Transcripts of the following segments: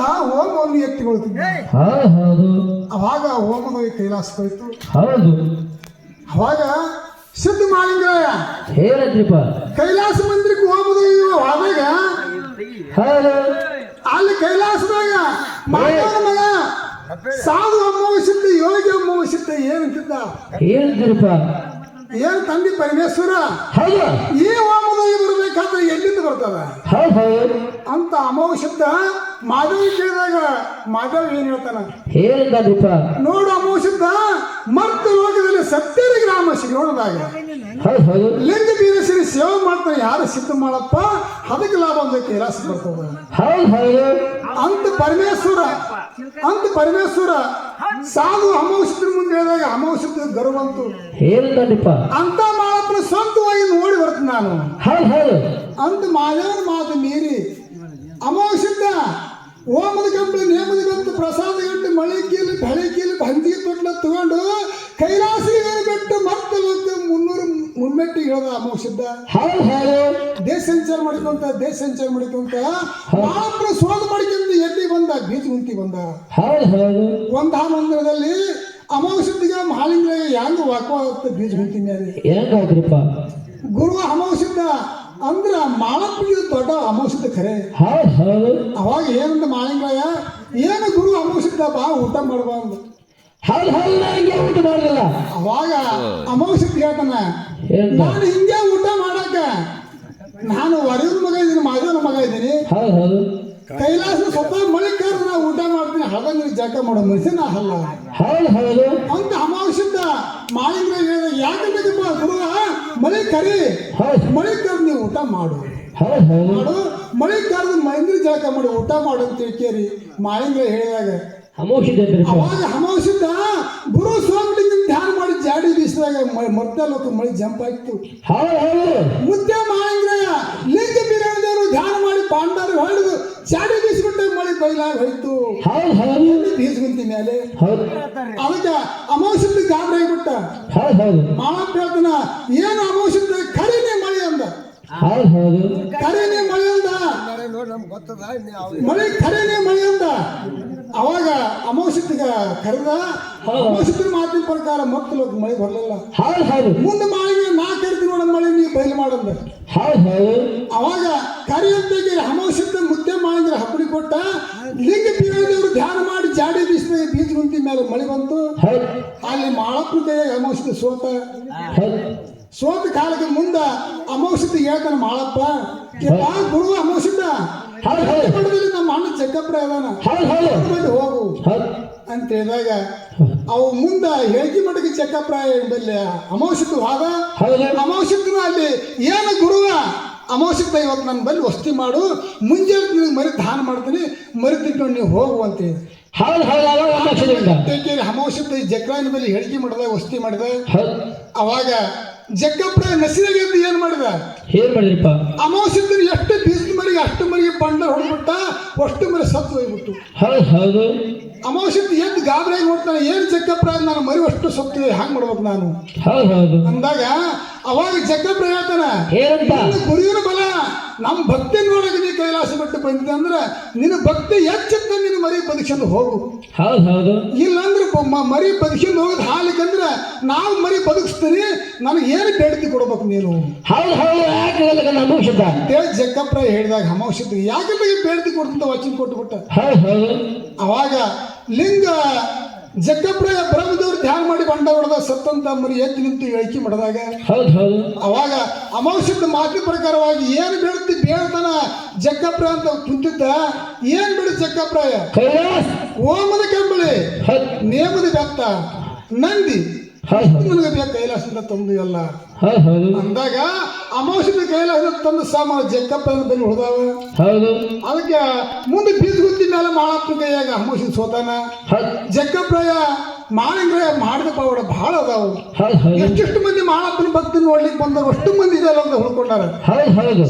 ಹೋಮವನ್ನು ಎತ್ತಿಕೊಳ್ತಿದ್ದ ಹೌದು ಹೌದು. ಅವಾಗ ಹೋಮದ ಕೈಲಾಸ ಹೋಯ್ತು. ಹೌದು. ಅವಾಗ ಸಿದ್ಧ ಮಾಲಿಂಗರಾಯ ಹೇಳದ್ರಿಪ್ಪ. ಕೈಲಾಸ ಮಂದಿರಕ್ಕೆ ಹೋಮದ ಆದಾಗ ಹೌದು. ಅಲ್ಲಿ ಕೈಲಾಸದಾಗ ಮಾತಾಡ ಮಗ ಸಾಧು ಅಮ್ಮವಸಿದ್ದ ಯೋಗಿ ಅಮ್ಮವಸಿದ್ದ ಏನಂತಿದ್ದ? ಹೇಳಿದ್ರಿಪ್ಪ. ಏನ್ ತಂದಿ ಪರಮೇಶ್ವರ? ಹೌದು. ಈ ಹೋಮದಲ್ಲಿ ಬರ್ಬೇಕಾದ್ರೆ ಎಲ್ಲಿಂದ ಬರ್ತವೆ ಅಂತ ಅಮೋಘ ಶಬ್ದ ಮಾಧವ ಕೇಳಿದಾಗ ಮಾಧವ ಏನ್ ಹೇಳ್ತಾನ? ನೋಡು ನೋಡು ಶಬ್ದ ಮರ್ತ ಲೋಕದಲ್ಲಿ ಸತ್ಯದ ಗ್ರಾಮ ಸಿಗೋಣದಾಗ ಲಿಂಗ ಬೀರಸಿರಿ ಸೇವೆ ಮಾಡ್ತಾನೆ ಯಾರು ಸಿದ್ಧ ಮಾಡಪ್ಪ? ಅದಕ್ಕೆ ಲಾಭ ಅಂತ ಕೈಲಾಸ ಬರ್ತದ. ಅಂತ ಪರಮೇಶ್ವರ ಅಂತ ಪರಮೇಶ್ವರ ಸಾಧು ಅಮಾವಶ್ಯದ ಮುಂದೆ ಹೇಳಿದಾಗ ಅಮಾವಶ್ಯದ ಗರ್ವಂತು ಅಂತ ಅಂತ ನಾನು. ಹೌದು ಹೌದು. ಅಂತ ಮಾದೇವನ ಮಾತು ಮೀರಿ ಅಮಾವಶ್ಯದ ಓಮದ ಕಂಬಳಿ ನೇಮದ ಗಂಟು ಪ್ರಸಾದ ಗಂಟು ಮಳೆ ಕೀಲಿ ಬೆಳೆ ಕೀಲಿ ಬಂದಿಗೆ ತೊಟ್ಲ ತಗೊಂಡು ಕೈಲಾಸಿಗೆ ಬಿಟ್ಟು ಮತ್ತೆ ಮುನ್ನೂರು ಮುನ್ಮೆಟ್ಟಿಗೆ ಹೇಳ್ದ ಹೌದು ಹೌದು. ದೇಶ ಸಂಚಾರ ಮಾಡಿಕೊಂತ ದೇಶ ಸಂಚಾರ ಮಾಡಿಕೊಂತ ಮಾತ್ರ ಸೋದ ಮಾಡಿಕೊಂತ ಎಲ್ಲಿ ಬಂದ? ಬೀಜ ಮುಂತಿ ಬಂದ. ಹೌದು ಹೌದು. ಒಂದ ಮಂದಿರದಲ್ಲಿ ಅಮಾವಶ್ಯದಿಗೆ ಮಹಾಲಿಂಗ ಹೆಂಗ ವಾಕವಾಗುತ್ತೆ ಬೀಜ ಮುಂತಿ ಮೇಲೆ ಗುರು ಅಮಾವಶ್ಯದ ಅಂದ್ರ ಮಾಳಪ್ಪನಿಗೆ ದೊಡ್ಡ ಅಮಾವಶ್ಯದ ಖರೆ ಅವಾಗ ಏನಂತ ಮಾಳಿಂಗಯ್ಯ ಏನು ಗುರು ಅಮಾವಶ್ಯದ ಬಾ ಊಟ ಮಾಡಬಾರ್ದು ಹೌದು ಹೌದು ನನಗೆ ಊಟ ಮಾಡಲಿಲ್ಲ. ಅವಾಗ ಅಮಾವಶ್ಯದ ಹೇಳ್ತಾನ ನಾನು ಹಿಂಗೆ ಊಟ ಮಾಡಾಕ ನಾನು ವರೆಯವ್ರ ಮಗ ಇದ್ದೀನಿ ಮಾದೇವನ ಮಗ ಇದ್ದೀನಿ ಕೈಲಾಸ ಸ್ವತಃ ಮಳೆ ಕರೆದು ನಾ ಊಟ ಮಾಡ್ತೀನಿ ಹಳದಂಗ ಜಾಕ ಮಾಡೋ ಮನುಷ್ಯನ ಅಲ್ಲ. ಹೌದು ಹೌದು. ಅಂತ ಅಮಾವಶ್ಯದ ಮಾಳಿಂಗ ಹೇಳಿದ ಯಾಕಂದ್ರೆ ಗುರು ಮಳೆ ಕರಿ. ಮಳೆ ಕರೆದು ನೀವು ಊಟ ಮಾಡು. ಮಾಡು ಮಳೆ ಕರೆದು ಮಹೇಂದ್ರ ಜಳಕ ಮಾಡಿ ಊಟ ಮಾಡು ಅಂತ ಕೇಳಿ ಮಾಳಿಂಗ ಹೇಳಿದಾಗ ಅವಾಗ ಅಮಾವಶ್ಯದ ಗುರು ಸ್ವಾಮಿ ಧ್ಯಾನ ಮಾಡಿ ಜಾಡಿ ಬೀಸಿದಾಗ ಮರ್ತ ಲೋಕ ಮಳೆ ಜಂಪ್ ಆಯ್ತು. ಮುದ್ದೆ ಮಾಳಿಂಗ್ರಯ್ಯ ಲಿಂಗ ಬೀರದೇವರು ಧ್ಯಾನ ಮಾಡಿ ಪಾಂಡವರು ಹೊಡೆದು ಜಾಡಿ ಬೀಸಿಬಿಟ್ಟು ಮಳೆ ಬೈಲಾಗ ಹೋಯ್ತು. ಬೀಸ್ಗುಂತಿ ಮೇಲೆ ಹೌದು. ಅದಕ್ಕೆ ಅಮಾವಶ್ಯದ ಗಾಬರಿ ಆಗಿಬಿಟ್ಟ. ಹೌದು ಹೌದು. ಹೇಳ್ತಾನ ಏನು ಅಮಾವಶ್ಯದ ಕರಿನೇ ಮಳೆ ಅಂದ. ಹೌದು ಹೌದು. ಕರಿನೇ ಮಳೆ ಅಂದ. ಮಳೆ ಖರೇನೆ ಮಳೆ ಅಂದ. ಅವಾಗ ಅಮಾವಶ್ಯತಿಗ ಕರೆದ. ಅಮಾವಶ್ಯತಿ ಮಾತಿನ ಪ್ರಕಾರ ಮಕ್ಕಳು ಮಳೆ ಬರಲಿಲ್ಲ. ಹೌದು ಹೌದು. ಮುಂದೆ ನೋಡ ಮಳೆ ನೀವು ಬಯಲು ಮಾಡಂದ ಹೌದು ಅವಾಗ ಕರಿಯಂತೆಗೆ ಅಮಾವಶ್ಯತೆ ಮುದ್ದೆ ಮಾಡಿದ್ರೆ ಹಪ್ಪಡಿ ಕೊಟ್ಟ ಲಿಂಗ ಬೀರದೇವರು ಧ್ಯಾನ ಮಾಡಿ ಜಾಡಿ ಬೀಸಿದ ಬೀಜ ಗುಂತಿ ಮೇಲೆ ಮಳೆ ಬಂತು. ಅಲ್ಲಿ ಮಾಳಪ್ಪನ ಕೈಯಾಗ ಸೋತ. ಸೋತ ಕಾಲಕ್ಕೆ ಮುಂದ ಅಮಾವಶ್ಯತೆ ಹೇಳ್ತಾನ ಮಾಳಪ್ಪ. ಗುರು ಪಡೆದಲ್ಲಿ ನಮ್ಮ ಅಣ್ಣ ಚಕ್ಕಪ್ಪ ಅದಾನ ಹೌದು ಹೌದು ಬಂದು ಹೋಗು ಹೌದು ಅಂತ ಹೇಳಿದಾಗ ಅವು ಮುಂದ ಹೇಳಿಕೆ ಮಟ್ಟಕ್ಕೆ ಚಕ್ಕಪ್ರಾಯ ಎಂಬಲ್ಲಿ ಅಮಾವಶ್ಯಕ ಭಾಗ? ಅಮಾವಶ್ಯಕನ ಅಲ್ಲಿ ಏನು ಗುರುವ ಅಮಾವಾಸ್ಯೆ ಇವತ್ತು ನನ್ನ ಬಲ್ಲಿ ವಸ್ತಿ ಮಾಡು ಮುಂಜಾನೆ ನಿನಗೆ ಮರಿ ದಾನ ಮಾಡ್ತೀನಿ ಮರಿ ತಿಟ್ಕೊಂಡು ನೀವು ಹೋಗು ಅಂತ ಹೇಳಿ. ಅಮಾವಶ್ಯಕ ಜಕ್ರಾಯನ ಬಲ್ಲಿ ಹೇಳಿಕೆ ಮಾಡಿದ ವಸ್ತಿ ಮಾಡಿದ? ಅವಾಗ ಜಗ್ಗಪ್ರಾಯ ನಸಿರಾಗ ಅಂತ ಏನು ಮಾಡಿದ? ಏನ್ ಮಾಡಿದ್ರಪ್ಪ? ಅಮಾವಶ್ಯಕನ ಎಷ್ಟು ಬೀಸಿದ ಮರಿಗೆ ಅಷ್ಟು ಮರಿಗೆ ಪಂಡ ಹೊಡೆದ್ಬಿಟ್ಟ ಅಷ್ಟು ಮರಿ ಸತ್ತು ಹೋಗ್ಬಿಟ್ಟು ಹೌದು ಹೌದು. ಅಮಾವಶ್ಯಕ ಎದ್ದು ಗಾಬರಿಯಾಗಿ ನೋಡ್ತಾನೆ ಏನು ಜಗ್ಗಪ್ರಾಯ ನಾನು ಮರಿ ಅಷ್ಟು ಸತ್ತು ಹ್ಯಾಂಗ್ ಮಾಡ್ಬೇಕು ನಾನು? ಹೌದು ಹೌದು. ಅಂದಾಗ ಅವಾಗ ಜಗ್ಗಪ್ಪ ಹೇಳ್ತಾನ ಗುರಿಯನ್ನು ಬಲ ನಮ್ಮ ಭಕ್ತಿ ನೋಡಕ್ಕೆ ನೀ ಕೈಲಾಸ ಬಿಟ್ಟು ಬಂದಿದೆ ಅಂದ್ರೆ ನಿನ್ನ ಭಕ್ತಿ ಹೆಚ್ಚತ್ತ ನಿನ್ನ ಮರಿ ಬದುಕ್ಸ್ಕೊಂಡು ಹೋಗು. ಹೌದು ಹೌದು. ಇಲ್ಲಾಂದ್ರೆ ಮರಿ ಬದುಕ್ಸ್ಕೊಂಡು ಹೋಗೋದು ಹಾಲಿಕಂದ್ರೆ ನಾವು ಮರಿ ಬದುಕಿಸ್ತೀನಿ ನನಗೆ ಏನು ಬೇಡಿಕೆ ಕೊಡ್ಬೇಕು ನೀನು? ಹೌದು ಹೌದು ಯಾಕೆ ಅಮೋಷಿದ್ದ ಅಂತೇಳಿ ಜಗ್ಗಪ್ಪ ಹೇಳಿದಾಗ ಅಮಾವಶ್ಯದ ಯಾಕೆ ಬೇಡಿಕೆ ಕೊಡ್ತಂತ ವಚನ ಕೊಟ್ಟುಬಿಟ್ಟ ಹೌದು ಹೌದು. ಅವಾಗ ಲಿಂಗ ಜಗ್ಗಪ್ರಾಯ ಬ್ರಹ್ಮದೇವ್ರು ಧ್ಯಾನ ಮಾಡಿ ಬಂಡ ಹೊಡೆದ ಸತ್ತಂತ ಮರಿ ಎದ್ದು ನಿಂತು ಹೇಳಿಕೆ ಮಾಡಿದಾಗ ಹೌದು ಹೌದು. ಅವಾಗ ಅಮಾವಾಸ್ಯೆದ ಮಾತಿನ ಪ್ರಕಾರವಾಗಿ ಏನು ಬೀಳುತ್ತೆ ಬೀಳ್ತಾನ ಜಗ್ಗಪ್ರಾಯ ಅಂತ ಕುಂತಿದ್ದ. ಏನು ಬಿಡು ಜಗ್ಗಪ್ರಾಯ ಓಮದ ಕೆಂಬಳಿ. ನೇಮದ ಬೆತ್ತ. ನಂದಿ. ನನಗೆ ಬೇಕು ಕೈಲಾಸದಿಂದ ತಂದು ಎಲ್ಲ. ಅಂದಾಗ ಅಮಾವಾಸ್ಯದ ಕೈಲಾಸದಿಂದ ತಂದು ಸಾಮಾನು ಜಗ್ಗಪ್ರಯ ಬಲ್ಲಿ ಉಳಿದಾವ ಅದಕ್ಕೆ ಮುಂದೆ ಬೀಜ ಮಾಳಪ್ಪನ ಕೈಯಾಗ ಅಮಾವಶ್ಯ ಸೋತಾನ. ಜಗ್ಗಪ್ರಯ ಮಾಳಿಂಗ್ರಾಯ ಮಾಡಿದ ಪಾವಡ ಬಹಳ ಅದಾವು. ಎಷ್ಟೆಷ್ಟು ಮಂದಿ ಮಾಳಪ್ಪನ ಭಕ್ತಿ ನೋಡ್ಲಿಕ್ಕೆ ಬಂದವರು ಅಷ್ಟು ಮಂದಿ ಇದೆಲ್ಲ ಅಂತ ಹುಡ್ಕೊಂಡಾರ.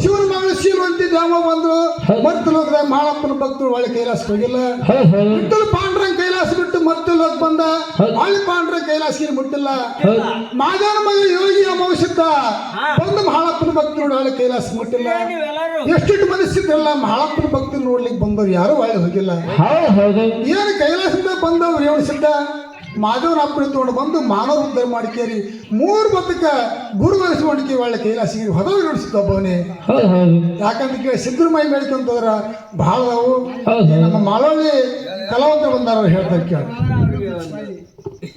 ಶಿವನ ಮಗಳು ಶೀಲವಂತಿ ಧಾಮ ಬಂದ್ರು. ಮತ್ತೆ ಲೋಕದಾಗ ಮಾಳಪ್ಪನ ಭಕ್ತರು ಒಳ್ಳೆ ಕೈಲಾಸ ಹೋಗಿಲ್ಲ. ಪಾಂಡ್ರಂಗ ಕೈಲಾಸ ಬಿಟ್ಟು ಮತ್ತೆಲ್ಲ ಬಂದ. ಅಲ್ಲಿ ಪಾಂಡ್ರ ಕೈಲಾಸಗಿರಿ ಮುಟ್ಟಿಲ್ಲ. ಹೌದು. ಮಾದವನ ಮಗ ಯೋಗಿ ಅಮಾವಶ್ಯದ ಬಂದು ಮಹಾಳಪ್ಪನ ಭಕ್ತಿ ನೋಡಿ ಅಲ್ಲಿ ಕೈಲಾಸ ಮುಟ್ಟಿಲ್ಲ. ಎಷ್ಟಿಟ್ಟು ಮನಸ್ಸಿದ್ರಲ್ಲ ಮಹಾಳಪ್ಪನ ಭಕ್ತಿ ನೋಡ್ಲಿಕ್ಕೆ ಬಂದವ್ರು ಯಾರು ಒಳ್ಳೆ ಹೋಗಿಲ್ಲ. ಹೌದು ಹೌದು. ಏನು ಕೈಲಾಸದಿಂದ ಬಂದವ್ರು ರೇವಣಿಸಿದ್ದ ಮಾಧವನ ಅಪ್ಪನ ತಗೊಂಡು ಬಂದು ಮಾನವ ಉದ್ಧಾರ ಮಾಡಿಕೇರಿ. ಮೂರು ಬತ್ತಕ್ಕ ಗುರು ಮಾಡಿಕೆ ಒಳ್ಳೆ ಕೈಲಾಸಿಗೆ ಹೊದವು ನಡೆಸಿದ್ದ ಒಬ್ಬವನೇ. ಹೌದು ಹೌದು. ಯಾಕಂತ ಕೇಳಿ ಸಿದ್ದರಾಮಯ್ಯ ಮೇಡ್ಕೊಂತಂದ್ರ ಬಹಳ ಅವು ನಮ್ಮ ಮಾಳವಳ್ಳಿ ಕಲಾವಂತರು ಬಂದಾರ ಹೇಳ್ತಾ ಕೇಳಿ